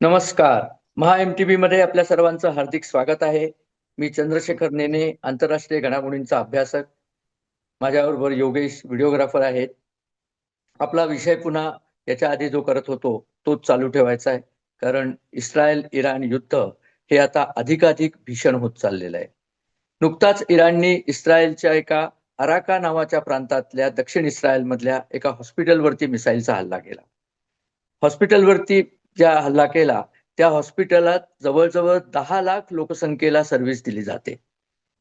नमस्कार. महा M T मध्ये आपल्या सर्वांचं हार्दिक स्वागत आहे. मी चंद्रशेखर नेने आंतरराष्ट्रीय घडामोडींचा अभ्यासक. माझ्याबरोबर योगेश व्हिडिओग्राफर आहेत. आपला विषय पुन्हा याच्या आधी जो करत होतो तोच चालू ठेवायचा आहे. कारण इस्रायल इराण युद्ध हे आता अधिकाधिक भीषण होत चाललेलं आहे. नुकताच इराणने इस्रायलच्या एका अराका नावाच्या प्रांतातल्या दक्षिण इस्रायल मधल्या एका हॉस्पिटलवरती मिसाईलचा हल्ला केला. हॉस्पिटलवरती ज्या हल्ला केला त्या हॉस्पिटलात जवळजवळ दहा लाख लोकसंख्येला सर्व्हिस दिली जाते.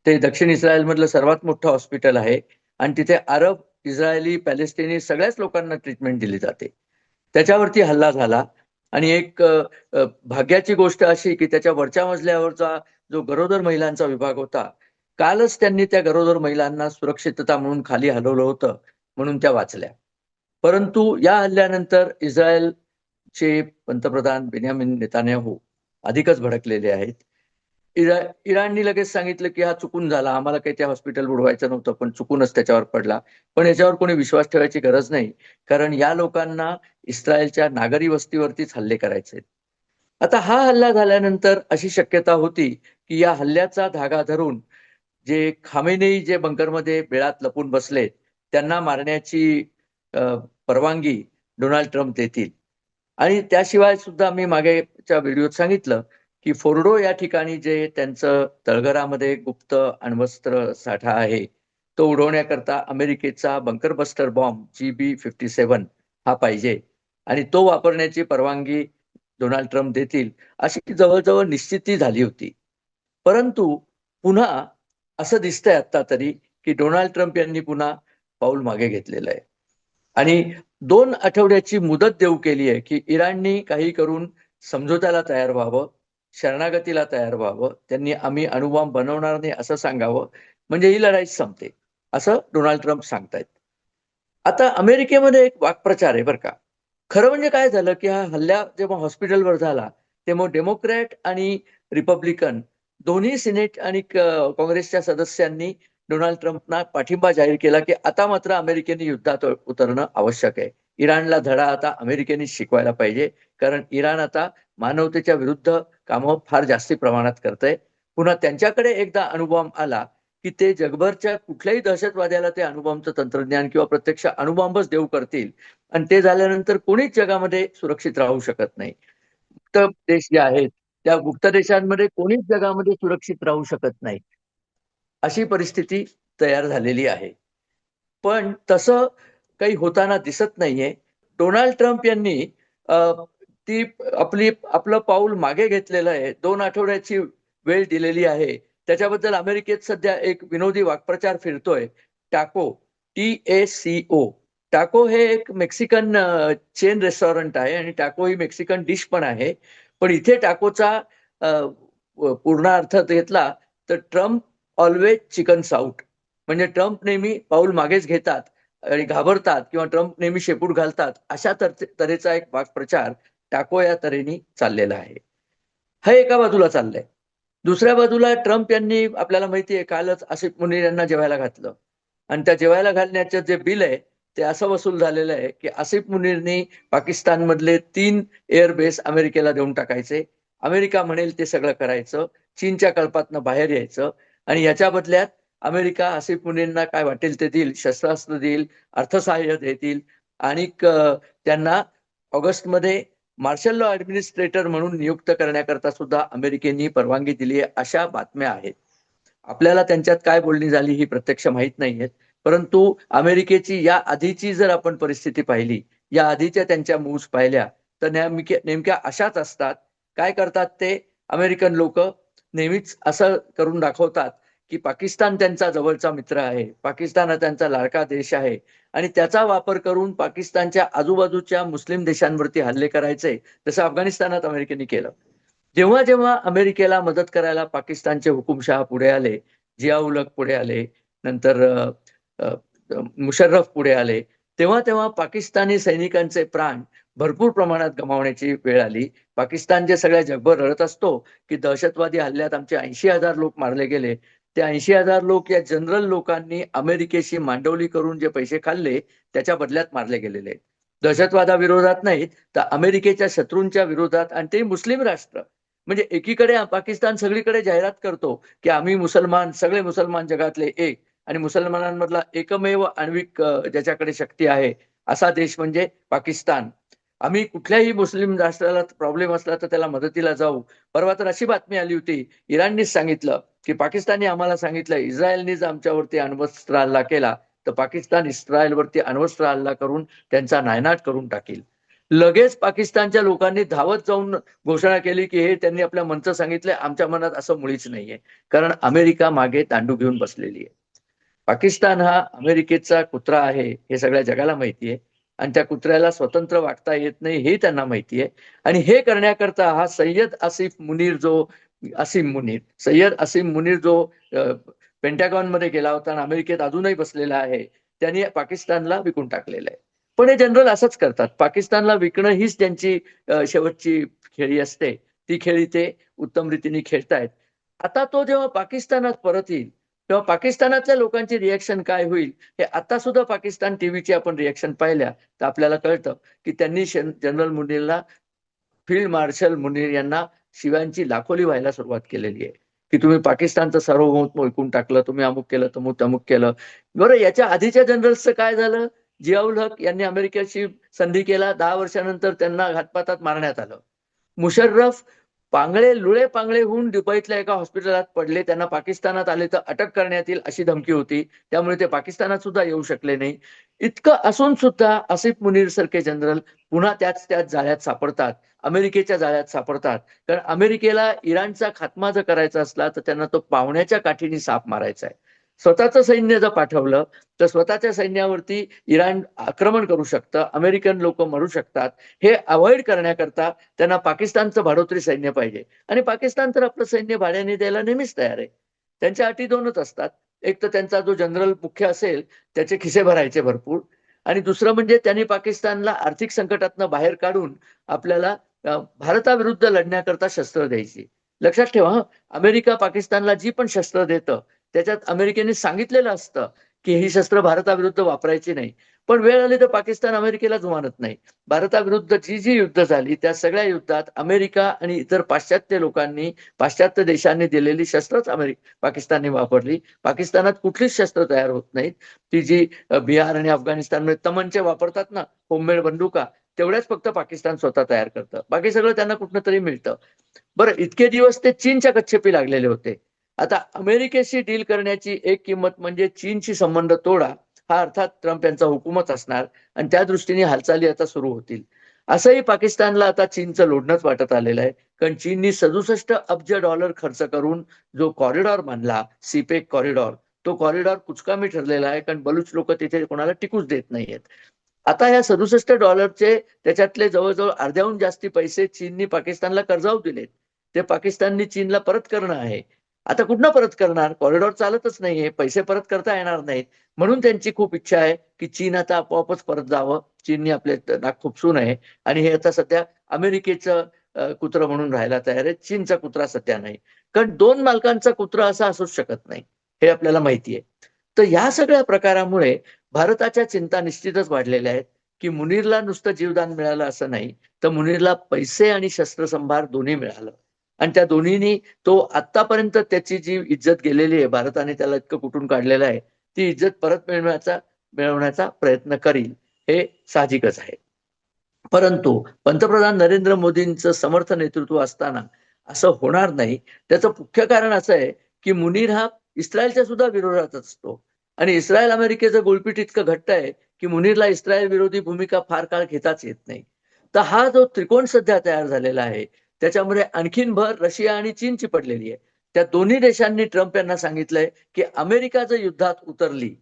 ते दक्षिण इस्रायल मधलं सर्वात मोठं हॉस्पिटल आहे आणि तिथे अरब इस्रायली पॅलेस्टिनी सगळ्याच लोकांना ट्रीटमेंट दिली जाते. त्याच्यावरती हल्ला झाला आणि एक भाग्याची गोष्ट अशी की त्याच्या वरच्या मजल्यावरचा जो गरोदर महिलांचा विभाग होता कालच त्यांनी त्या गरोदर महिलांना सुरक्षितता म्हणून खाली हलवलं होतं म्हणून त्या वाचल्या. परंतु या हल्ल्यानंतर इस्रायल चे पंतप्रधान बेन्यामिन नेतान्याहू अधिकच भडकलेले आहेत. इरा इराणनी लगेच सांगितलं की हा चुकून झाला. आम्हाला काही त्या हॉस्पिटल बुडवायचं नव्हतं पण चुकूनच त्याच्यावर पडला. पण याच्यावर कोणी विश्वास ठेवायची गरज नाही कारण या लोकांना इस्रायलच्या नागरी वस्तीवरतीच हल्ले करायचे. आता हा हल्ला झाल्यानंतर अशी शक्यता होती की या हल्ल्याचा धागा धरून जे खामेनेई जे बंकरमध्ये बेळात लपून बसले त्यांना मारण्याची परवानगी डोनाल्ड ट्रम्प देतील. आणि त्याशिवाय सुद्धा मी मागेच्या व्हिडिओत सांगितलं की फोर्डो या ठिकाणी जे त्यांचं तळघरामध्ये गुप्त अण्वस्त्र साठा आहे तो उडवण्याकरता अमेरिकेचा bunker buster bomb G B fifty seven हा पाहिजे आणि तो वापरण्याची परवानगी डोनाल्ड ट्रम्प देतील अशी जवळजवळ निश्चिती झाली होती. परंतु पुन्हा असं दिसतंय आता तरी की डोनाल्ड ट्रम्प यांनी पुन्हा पाऊल मागे घेतलेलं आहे. आणि दोन आठवड्याची मुदत देऊ केली आहे की इराणनी काही करून समझोत्याला तयार व्हावं शरणागतीला तयार व्हावं त्यांनी आम्ही अणुबॉम्ब बनवणार नाही असं सांगावं म्हणजे ही लढाई संपते असं डोनाल्ड ट्रम्प सांगतायत. आता अमेरिकेमध्ये एक वाक्प्रचार आहे बरं का. खरं म्हणजे काय झालं की हा हल्ला जेव्हा हॉस्पिटलवर झाला तेव्हा डेमोक्रॅट आणि रिपब्लिकन दोन्ही सिनेट आणि काँग्रेसच्या सदस्यांनी डोनाल्ड ट्रम्पना पाठिंबा जाहीर केला की आता मात्र अमेरिकेने युद्धात उतरणं आवश्यक आहे. इराणला धडा आता अमेरिकेने शिकवायला पाहिजे कारण इराण आता मानवतेच्या विरुद्ध कामं फार जास्ती प्रमाणात करतंय. पुन्हा त्यांच्याकडे एकदा अणुबॉम्ब आला की ते जगभरच्या कुठल्याही दहशतवाद्याला ते अणुबॉम्बचं तंत्रज्ञान किंवा प्रत्यक्ष अणुबॉम्बच देऊ करतील. आणि ते झाल्यानंतर कोणीच जगामध्ये सुरक्षित राहू शकत नाही. गुप्त देश जे आहेत त्या गुप्त देशांमध्ये कोणीच जगामध्ये सुरक्षित राहू शकत नाही. अशी परिस्थिती तयार झालेली आहे. पण तसं काही होताना दिसत नाहीये. डोनाल्ड ट्रम्प यांनी ती आपली आपलं पाऊल मागे घेतलेलं आहे. दोन आठवड्याची वेळ दिलेली आहे. त्याच्याबद्दल अमेरिकेत सध्या एक विनोदी वाक्प्रचार फिरतोय. टाको टी ए सी ओ. टाको हे एक मेक्सिकन चेन रेस्टॉरंट आहे आणि टाको ही मेक्सिकन डिश पण आहे. पण इथे टाकोचा पूर्ण अर्थ घेतला तर ट्रम्प ऑलवेज चिकन साऊट म्हणजे ट्रम्प नेहमी पाऊल मागेच घेतात आणि घाबरतात किंवा ट्रम्प नेहमी शेपूट घालतात अशा तऱ्हेचा एक वाक्प्रचार टाको या तऱ्हेने चाललेला आहे. हे एका बाजूला चाललंय. दुसऱ्या बाजूला ट्रम्प यांनी आपल्याला माहिती आहे कालच आसिफ मुनीर यांना जेवायला घातलं. आणि त्या जेवायला घालण्याचं जे बिल आहे ते असं वसूल झालेलं आहे की आसिफ मुनीरनी पाकिस्तानमधले तीन एअरबेस अमेरिकेला देऊन टाकायचे. अमेरिका म्हणेल ते सगळं करायचं. चीनच्या कळपातनं बाहेर यायचं. आणि याच्या बदल्यात अमेरिका आसिफ मुनींना काय वाटेल ते देईल शस्त्रास्त्र देईल अर्थसहाय्य देतील. आणि त्यांना ऑगस्टमध्ये मार्शल लॉ ऍडमिनिस्ट्रेटर म्हणून नियुक्त करण्याकरता सुद्धा अमेरिकेने परवानगी दिली आहे अशा बातम्या आहेत. आपल्याला त्यांच्यात काय बोलणी झाली ही प्रत्यक्ष माहीत नाहीये परंतु अमेरिकेची या आधीची जर आपण परिस्थिती पाहिली या आधीच्या त्यांच्या मूव्स पाहिल्या तर नेमक्या नेमक्या अशाच असतात. काय करतात ते? अमेरिकन लोक नेहमीच असं करून दाखवतात की पाकिस्तान त्यांचा जवळचा मित्र आहे पाकिस्तान हा त्यांचा लाडका देश आहे आणि त्याचा वापर करून पाकिस्तानच्या आजूबाजूच्या मुस्लिम देशांवरती हल्ले करायचे जसं अफगाणिस्तानात अमेरिकेने केलं. जेव्हा जेव्हा अमेरिकेला मदत करायला पाकिस्तानचे हुकुमशहा पुढे आले जिया उलक पुढे आले नंतर मुशर्रफ पुढे आले तेव्हा तेव्हा पाकिस्तानी सैनिकांचे प्राण भरपूर प्रमाणात गमावण्याची वेळ आली. पाकिस्तान जे सगळ्या जगभर रडत असतो की दहशतवादी हल्ल्यात आमचे ऐंशी हजार लोक मारले गेले. ते ऐंशी हजार लोक या जनरल लोकांनी अमेरिकेशी मांडवली करून जे पैसे खाल्ले त्याच्या बदल्यात मारले गेलेले. दहशतवादाविरोधात नाहीत तर अमेरिकेच्या शत्रूंच्या विरोधात आणि ते मुस्लिम राष्ट्र. म्हणजे एकीकडे पाकिस्तान सगळीकडे जाहिरात करतो की आम्ही मुसलमान सगळे मुसलमान जगातले एक. आणि मुसलमानांमधला एकमेव आण्विक ज्याच्याकडे शक्ती आहे असा देश म्हणजे पाकिस्तान. आम्ही कुठल्याही मुस्लिम राष्ट्राला प्रॉब्लेम असला तर त्याला मदतीला जाऊ. परवा तर अशी बातमी आली होती इराणनीच सांगितलं की पाकिस्तानने आम्हाला सांगितलं इस्रायलनीच आमच्यावरती अण्वस्त्र हल्ला केला तर पाकिस्तान इस्रायलवरती अण्वस्त्र हल्ला करून त्यांचा नायनाट करून टाकील. लगेच पाकिस्तानच्या लोकांनी धावत जाऊन घोषणा केली की हे त्यांनी आपल्या मंच सांगितलंय आमच्या मनात असं मुळीच नाहीये. कारण अमेरिका मागे तांडू घेऊन बसलेली आहे. पाकिस्तान हा अमेरिकेचा कुत्रा आहे हे सगळ्या जगाला माहिती आहे. आणि त्या कुत्र्याला स्वतंत्र वागता येत नाही हे त्यांना माहिती आहे. आणि हे करण्याकरता हा सय्यद आसिफ मुनीर जो असीम मुनीर सय्यद असीम मुनीर जो पेंटॅगॉनमध्ये गेला होता आणि अमेरिकेत अजूनही बसलेला आहे त्यांनी पाकिस्तानला विकून टाकलेलं आहे. पण हे जनरल असंच करतात. पाकिस्तानला विकणं हीच त्यांची शेवटची खेळी असते. ती खेळी ते उत्तम रीतीने खेळतायत. आता तो जेव्हा पाकिस्तानात परत येईल तेव्हा पाकिस्तानातल्या लोकांची रिॲक्शन काय होईल? हे आता सुद्धा पाकिस्तान टीव्हीची आपण रिॲक्शन पाहिल्या. तर आपल्याला कळतं की त्यांनी जनरल मुनीरला फील्ड मार्शल मुनीर यांना शिवांची लाखोली व्हायला सुरुवात केलेली आहे. की तुम्ही पाकिस्तानचं सार्वभौमत्व विकून टाकलं तुम्ही अमुक केलं तमुक तमुक केलं. बरं याच्या आधीच्या जनरल्सचं काय झालं? जियाउल हक यांनी अमेरिकेची संधी केला. दहा वर्षानंतर त्यांना घातपातात मारण्यात आलं. मुशर्रफ पांगळे लुळे पांगळे होऊन दुबईतल्या एका हॉस्पिटलात पडले. त्यांना पाकिस्तानात आले तर अटक करण्यात येईल अशी धमकी होती. त्यामुळे ते पाकिस्तानात सुद्धा येऊ शकले नाही. इतकं असून सुद्धा आसिफ मुनीर सारखे जनरल पुन्हा त्याच त्याच जाळ्यात सापडतात. अमेरिकेच्या जाळ्यात सापडतात. कारण अमेरिकेला इराणचा खात्मा जर करायचा असला तर त्यांना तो पाहुण्याच्या काठीने साप मारायचा आहे. स्वतःचं सैन्य जर पाठवलं तर स्वतःच्या सैन्यावरती इराण आक्रमण करू शकतं अमेरिकन लोक मरू शकतात. हे अवॉइड करण्याकरता त्यांना पाकिस्तानचं भाडोत्री सैन्य पाहिजे. आणि पाकिस्तान तर आपलं सैन्य भाड्याने द्यायला नेहमीच तयार आहे. त्यांच्या अटी दोनच असतात. एक तर त्यांचा जो जनरल मुख्य असेल त्याचे खिसे भरायचे भरपूर. आणि दुसरं म्हणजे त्यांनी पाकिस्तानला आर्थिक संकटातनं बाहेर काढून आपल्याला भारताविरुद्ध लढण्याकरता शस्त्र द्यायची. लक्षात ठेवा अमेरिका पाकिस्तानला जी पण शस्त्र देतं त्याच्यात अमेरिकेने सांगितलेलं असतं की ही शस्त्र भारताविरुद्ध वापरायची नाही. पण वेळ आली तर पाकिस्तान अमेरिकेला जुमानत नाही. भारताविरुद्ध जी जी युद्ध झाली त्या सगळ्या युद्धात अमेरिका आणि इतर पाश्चात्य लोकांनी पाश्चात्य देशांनी दिलेली शस्त्रच अमेरिका पाकिस्तानने वापरली. पाकिस्तानात कुठलीच शस्त्र तयार होत नाहीत. ती जी बिहार आणि अफगाणिस्तानमध्ये तमनचे वापरतात ना होममेड बंदुका तेवढ्याच फक्त पाकिस्तान स्वतः तयार करतं. बाकी सगळं त्यांना कुठनं तरी मिळतं. बरं इतके दिवस ते चीनच्या कच्छेपी लागलेले होते. आता अमेरिकेशी डील करण्याची एक किंमत म्हणजे चीनशी संबंध तोडा हा अर्थात ट्रम्प यांचा हुकूमत असणार आणि त्या दृष्टीने हालचाली आता सुरू होतील. असंही पाकिस्तानला आता चीनचं लोढणंच वाटत आलेलं आहे. कारण चीननी सदुसष्ट अब्ज डॉलर खर्च करून जो कॉरिडॉर बांधला सीपेक कॉरिडॉर तो कॉरिडॉर कुचकामी ठरलेला आहे कारण बलूच लोक तिथे कोणाला टिकूच देत नाहीयेत. आता ह्या सदुसष्ट डॉलरचे त्याच्यातले जवळजवळ अर्ध्याहून जास्ती पैसे चीननी पाकिस्तानला कर्जाऊ दिलेत. ते पाकिस्ताननी चीनला परत करणं आहे. आता कुठनं परत करणार? कॉरिडॉर चालतच नाहीये. पैसे परत करता येणार नाहीत. म्हणून त्यांची खूप इच्छा आहे की चीन आता आपोआपच परत जावं. चीननी आपले नाक खुपसू नये आणि हे आता सध्या अमेरिकेचं कुत्र म्हणून राहायला तयार आहे चीनचा कुत्रा सध्या नाही. कारण दोन मालकांचा कुत्रा असा असूच शकत नाही. हे आपल्याला माहिती आहे. तर या सगळ्या प्रकारामुळे भारताच्या चिंता निश्चितच वाढलेल्या आहेत की मुनीरला नुसतं जीवदान मिळालं असं नाही. तर मुनीरला पैसे आणि शस्त्रसंभार दोन्ही मिळालं. आणि त्या दोन्हीनी तो आतापर्यंत त्याची जी इज्जत गेलेली आहे भारताने त्याला इतकं कुठून काढलेलं आहे ती इज्जत परत मिळवण्याचा मिळवण्याचा प्रयत्न करील हे साहजिकच आहे. परंतु पंतप्रधान नरेंद्र मोदींचं समर्थ नेतृत्व असताना असं होणार नाही. त्याचं मुख्य कारण असं आहे की मुनीर हा इस्रायलच्या सुद्धा विरोधात असतो. आणि इस्रायल अमेरिकेचं गोलपीठ इतकं घट्ट आहे की मुनीरला इस्रायल विरोधी भूमिका फार काळ घेताच येत नाही. तर हा जो त्रिकोण सध्या तयार झालेला आहे त्याच्यामध्ये आणखीन भर रशिया आणि चीनची पडलेली आहे. त्या दोन्ही देशांनी ट्रम्प यांना सांगितलंय की अमेरिका जर युद्धात उतरली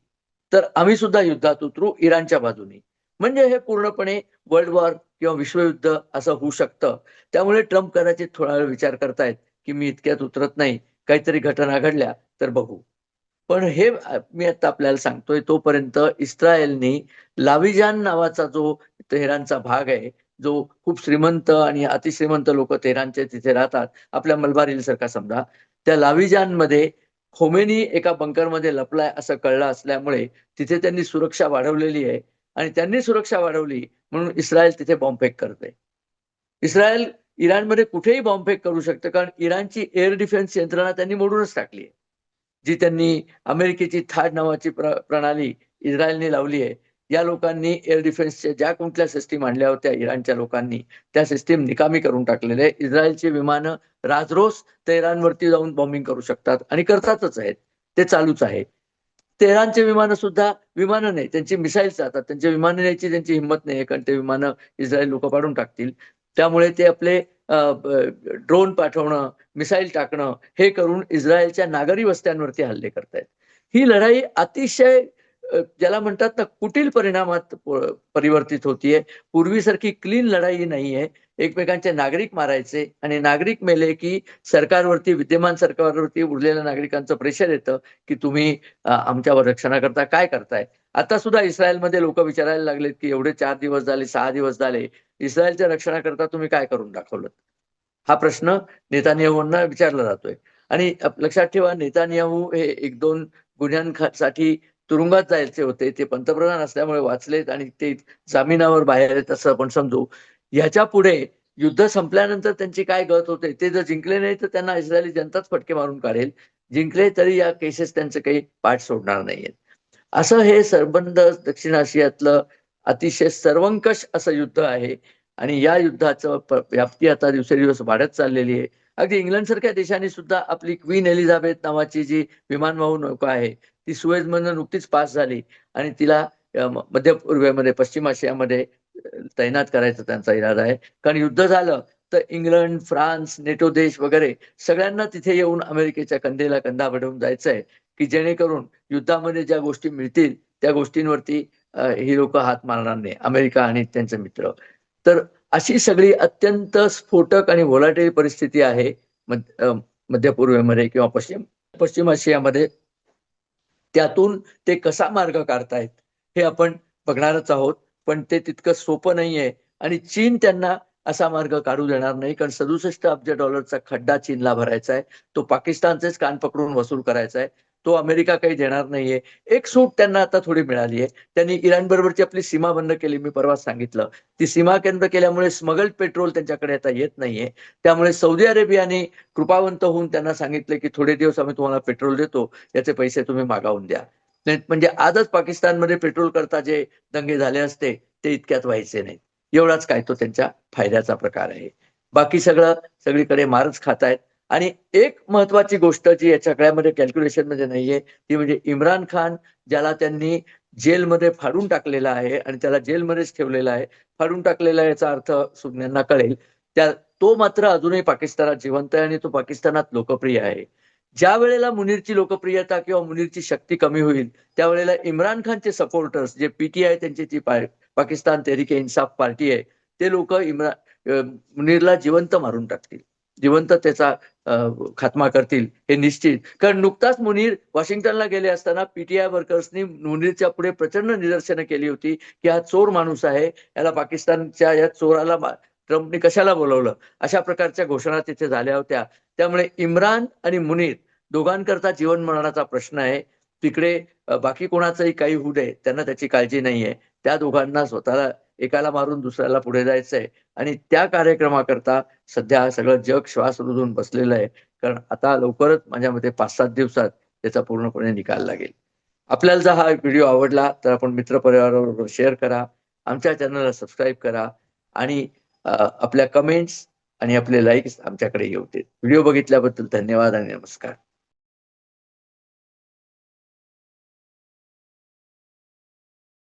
तर आम्ही सुद्धा युद्धात उतरू इराणच्या बाजूनी. म्हणजे हे पूर्णपणे वर्ल्ड वॉर किंवा विश्वयुद्ध असं होऊ शकतं. त्यामुळे ट्रम्प कदाचित थोडा वेळ विचार करतायत की मी इतक्यात उतरत नाही काहीतरी घटना घडल्या तर बघू. पण हे मी आता आपल्याला सांगतोय तोपर्यंत इस्रायलनी लाविजान नावाचा जो तेहरानचा भाग आहे जो खूप श्रीमंत आणि अतिश्रीमंत लोक तेहरानचे तिथे राहतात आपल्या मलबार सारखा समजा त्या लाविजानमध्ये खोमेनी एका बंकरमध्ये लपलाय असं कळलं असल्यामुळे तिथे त्यांनी सुरक्षा वाढवलेली आहे आणि त्यांनी सुरक्षा वाढवली म्हणून इस्रायल तिथे बॉम्बफेक करते इस्रायल इराणमध्ये कुठेही बॉम्बफेक करू शकतं कारण इराणची एअर डिफेन्स यंत्रणा त्यांनी मोडूनच टाकली आहे. जी त्यांनी अमेरिकेची थाड नावाची प्र प्रणाली इस्रायलने लावली आहे. या लोकांनी एअर डिफेन्सच्या ज्या कुठल्या सिस्टीम आणल्या होत्या इराणच्या लोकांनी त्या सिस्टीम निकामी करून टाकलेल्या आहे इस्रायलची विमानं राजरोस तेहरानवरती जाऊन बॉम्बिंग करू शकतात आणि करतातच आहेत. ते चालूच आहे. तेहरानचे विमानं सुद्धा विमानं नाही त्यांची मिसाईल्स जातात त्यांचे विमानं न्यायची त्यांची हिंमत नाही कारण ते विमानं इस्रायल लोक पाडून टाकतील. त्यामुळे ते आपले ड्रोन पाठवणं मिसाईल टाकणं हे करून इस्रायलच्या नागरी वस्त्यांवरती हल्ले करतायत. ही लढाई अतिशय ज्याला म्हणतात ना कुटील परिणामात परिवर्तित होतीये. पूर्वीसारखी क्लीन लढाई नाहीये. एकमेकांचे नागरिक मारायचे आणि नागरिक मेले की सरकारवरती विद्यमान सरकारवरती उरलेल्या नागरिकांचं प्रेशर येतं की तुम्ही आमच्यावर रक्षणाकरता काय करताय? आता सुद्धा इस्रायलमध्ये लोक विचारायला लागलेत की एवढे चार दिवस झाले सहा दिवस झाले इस्रायलच्या रक्षणाकरता तुम्ही काय करून दाखवलं हा प्रश्न नेतानियाहूंना विचारला जातोय. आणि लक्षात ठेवा नेतानियाहू हे एक दोन गुन्ह्यांसाठी तुरुंगात जायचे होते ते पंतप्रधान असल्यामुळे वाचलेत आणि ते जामिनावर बाहेर आहेत असं आपण समजू. ह्याच्या पुढे युद्ध संपल्यानंतर त्यांची काय गत होते ते जर जिंकले नाही तर त्यांना इस्रायली जनताच फटके मारून काढेल. जिंकले तरी या केसेस त्यांचं काही पाठ सोडणार नाहीयेत असं हे सरबंध दक्षिण आशियातलं अतिशय सर्वंकष असं युद्ध आहे. आणि या युद्धाचं व्याप्ती आता दिवसेदिवस वाढत चाललेली आहे. अगदी इंग्लंड सारख्या देशांनी सुद्धा आपली क्वीन एलिझाबेथ नावाची जी विमानवाहू नौका आहे ती सुएजमधनं नुकतीच पास झाली आणि तिला मध्य पूर्वेमध्ये पश्चिम आशियामध्ये तैनात करायचा त्यांचा इरादा आहे. कारण युद्ध झालं तर इंग्लंड फ्रान्स नेटो देश वगैरे सगळ्यांना तिथे येऊन अमेरिकेच्या कंदेला कंदा बडवून जायचं आहे की जेणेकरून युद्धामध्ये ज्या गोष्टी मिळतील त्या गोष्टींवरती ही लोक हात मारणार नाही अमेरिका आणि त्यांचे मित्र. तर अशी सगळी अत्यंत स्फोटक आणि व्होलाटाईल परिस्थिती आहे मध्य पूर्वेमध्ये किंवा पश्चिम पश्चिम आशियामध्ये. त्यातून ते कसा मार्ग काढतायत हे आपण बघणारच आहोत. पण ते तितकं सोपं नाहीये आणि चीन त्यांना असा मार्ग काढू देणार नाही कारण सदुसष्ट अब्ज डॉलरचा खड्डा चीनला भरायचा आहे तो पाकिस्तानचेच कान पकडून वसूल करायचा आहे तो अमेरिका काही देणार नाहीये. एक सूट त्यांना आता थोडी मिळाली आहे. त्यांनी इराण बरोबरची आपली सीमा बंद केली मी परवा सांगितलं. ती सीमा केंद्र केल्यामुळे स्मगल्ड पेट्रोल त्यांच्याकडे आता येत नाहीये. त्यामुळे सौदी अरेबियाने कृपावंत होऊन त्यांना सांगितले की थोडे दिवस आम्ही तुम्हाला पेट्रोल देतो याचे पैसे तुम्ही मागावून द्या. म्हणजे आजच पाकिस्तानमध्ये पेट्रोल करता जे दंगे झाले असते ते इतक्यात व्हायचे नाही एवढाच काय तो त्यांच्या फायद्याचा प्रकार आहे. बाकी सगळं सगळीकडे मारच खात आहेत आणि एक महत्वाची गोष्ट जी या सगळ्यामध्ये कॅल्क्युलेशनमध्ये नाहीये ती म्हणजे इम्रान खान ज्याला त्यांनी जेलमध्ये फाडून टाकलेला आहे आणि त्याला जेलमध्येच ठेवलेला आहे. फाडून टाकलेला याचा अर्थ सुज्ञांना कळेल. त्या तो मात्र अजूनही पाकिस्तानात जिवंत आहे आणि तो पाकिस्तानात लोकप्रिय आहे. ज्या वेळेला मुनीरची लोकप्रियता किंवा मुनीरची शक्ती कमी होईल त्यावेळेला इम्रान खानचे सपोर्टर्स जे पीटीआय त्यांची जी पाकिस्तान तेहरीके इन्साफ पार्टी आहे ते लोक इम्रान मुनीरला जिवंत मारून टाकतील. जिवंत त्याचा खात्मा करतील हे निश्चित. कारण नुकताच मुनीर वॉशिंग्टनला गेले असताना पीटीआय वर्कर्सनी मुनीरच्या पुढे प्रचंड निदर्शनं केली होती की हा चोर माणूस आहे याला पाकिस्तानच्या या चोराला ट्रम्पने कशाला बोलवलं? अशा प्रकारच्या घोषणा तिथे झाल्या होत्या. त्यामुळे इम्रान आणि मुनीर दोघांकरता जीवन मरणाचा प्रश्न आहे. तिकडे बाकी कोणाचंही काही होऊ नये त्यांना त्याची काळजी नाहीये. त्या दोघांना स्वतःला एकाला मारून दुसऱ्याला पुढे जायचंय. आणि त्या कार्यक्रमाकरता सध्या सगळं जग श्वास रुजून बसलेलं आहे. कारण आता लवकरच माझ्या मते पाच सात दिवसात त्याचा पूर्णपणे निकाल लागेल. आपल्याला जर हा व्हिडिओ आवडला तर आपण मित्रपरिवाराबरोबर शेअर करा. आमच्या चॅनलला सबस्क्राईब करा. आणि आपल्या कमेंट्स आणि आपले लाईक्स आमच्याकडे येऊ देत. व्हिडिओ बघितल्याबद्दल धन्यवाद आणि नमस्कार.